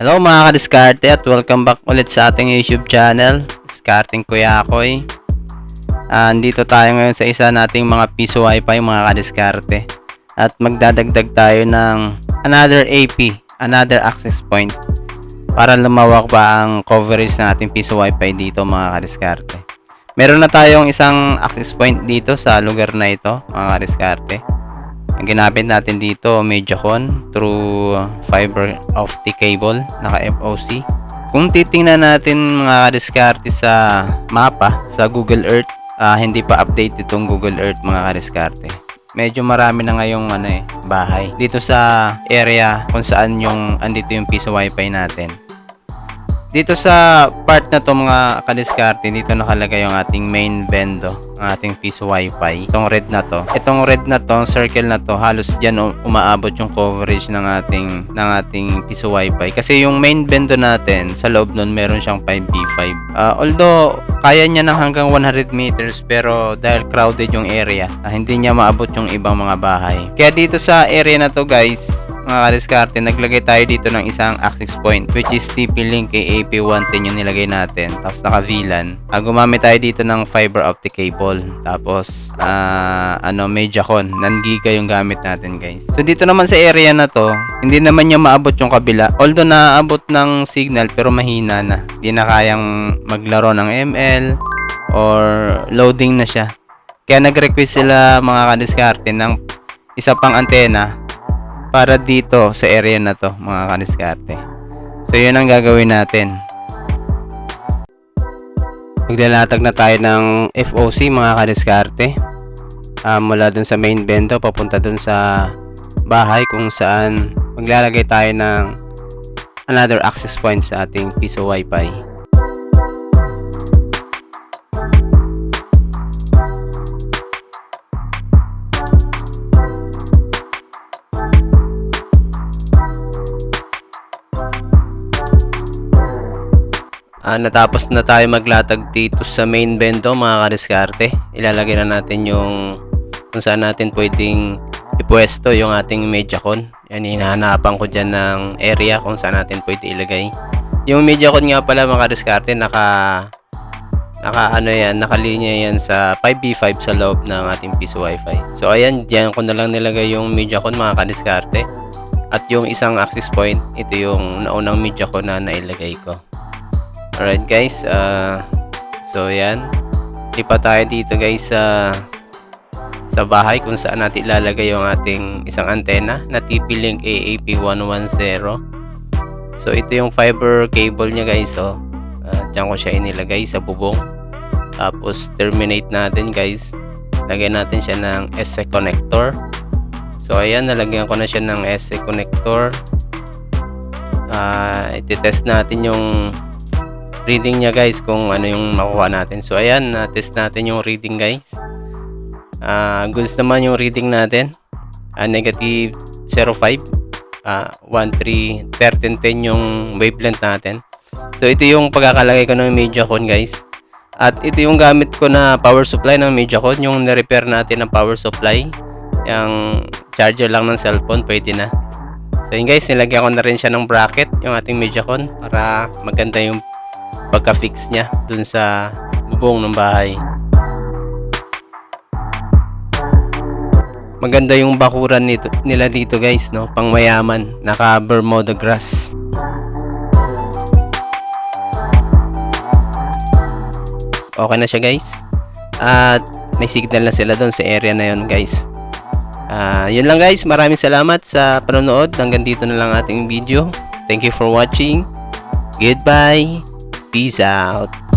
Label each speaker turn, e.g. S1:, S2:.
S1: Hello mga kadiskarte at welcome back ulit sa ating YouTube channel, Discarding Kuya Akoy. Ah, Andito tayo ngayon sa isa nating mga piso wifi mga kadiskarte. At magdadagdag tayo ng another AP, another access point para lumawak ba ang coverage ng ating piso wifi dito mga kadiskarte. Meron na tayong isang access point dito sa lugar na ito mga kadiskarte. Ang ginamit natin dito, Mediacon through fiber optic cable, naka FOC. Kung titingnan natin mga kadiskarte sa mapa, sa Google Earth, ah, hindi pa update itong Google Earth mga kadiskarte. Medyo marami na ngayong ano eh, bahay. Dito sa area kung saan yung andito yung piso wifi natin. Dito sa part na to mga kadiskarte, dito nakalagay yung ating main bendo, ang ating piso wifi. Itong red na to. Itong red na to, circle na to, halos dyan um- umaabot yung coverage ng ating ng ating piso wifi. Kasi yung main bendo natin, sa loob nun meron siyang 5v5. Ah, although kaya niya ng hanggang 100 meters pero dahil crowded yung area, ah, hindi niya maabot yung ibang mga bahay. Kaya dito sa area na to guys, mga kadiskarte, naglagay tayo dito ng isang access point which is TP-Link AP110 yung nilagay natin. Tapos naka VLAN. Ah, gumamit tayo dito ng fiber optic cable. Tapos ah, ano Mediacon, non-giga yung gamit natin guys. So dito naman sa area na to, hindi naman niya maabot yung kabila. Although naaabot ng signal pero mahina na. Hindi na kayang maglaro ng ML or loading na siya. Kaya nag-request sila mga kadiskarte ng isa pang antena para dito sa area na to mga kaniskarte. So yun ang gagawin natin. Maglalatag na tayo ng FOC mga kaniskarte. Ah, mula dun sa main bento papunta dun sa bahay kung saan maglalagay tayo ng another access point sa ating piso wifi. Ah, natapos na tayo maglatag dito sa main bendo mga kadiskarte. Ilalagay na natin yung kung saan natin pwedeng ipwesto yung ating Mediacon. Yan, hinahanapan ko dyan ng area kung saan natin pwede ilagay. Yung Mediacon nga pala mga kadiskarte, naka naka ano yan, nakalinya yan sa 5v5 sa loob ng ating piso wifi. So ayan, diyan ko na lang nilagay yung Mediacon mga kadiskarte. At yung isang access point, ito yung naunang Mediacon na nailagay ko. Alright guys, ah so yan. Lipat tayo dito guys sa sa bahay kung saan natin ilalagay yung ating isang antena na TP-Link AAP110. So ito yung fiber cable niya guys oh. Uh, diyan ko siya inilagay sa bubong. Tapos terminate natin guys. Lagyan natin siya ng SC connector. So ayan, nalagyan ko na siya ng SC connector. Ah, iti-test natin yung reading niya guys kung ano yung makuha natin. So ayan, na-test natin yung reading guys. Ah, goods naman yung reading natin. Ah, negative 0.5. Ah, 13 1310 yung wavelength natin. So ito yung pagkakalagay ko ng Mediacon guys. At ito yung gamit ko na power supply ng Mediacon, yung na-repair natin ng power supply. Yung charger lang ng cellphone, pwede na. So yun guys, nilagyan ko na rin siya ng bracket, yung ating Mediacon, para maganda yung pagka-fix niya dun sa bubong ng bahay. Maganda yung bakuran nito, nila dito guys, no? Pang mayaman, naka Bermuda grass. Okay na siya guys. At may signal na sila doon sa area na yon guys. Ah, yun lang guys. Maraming salamat sa panonood. Hanggang dito na lang ating video. Thank you for watching. Goodbye. Peace out.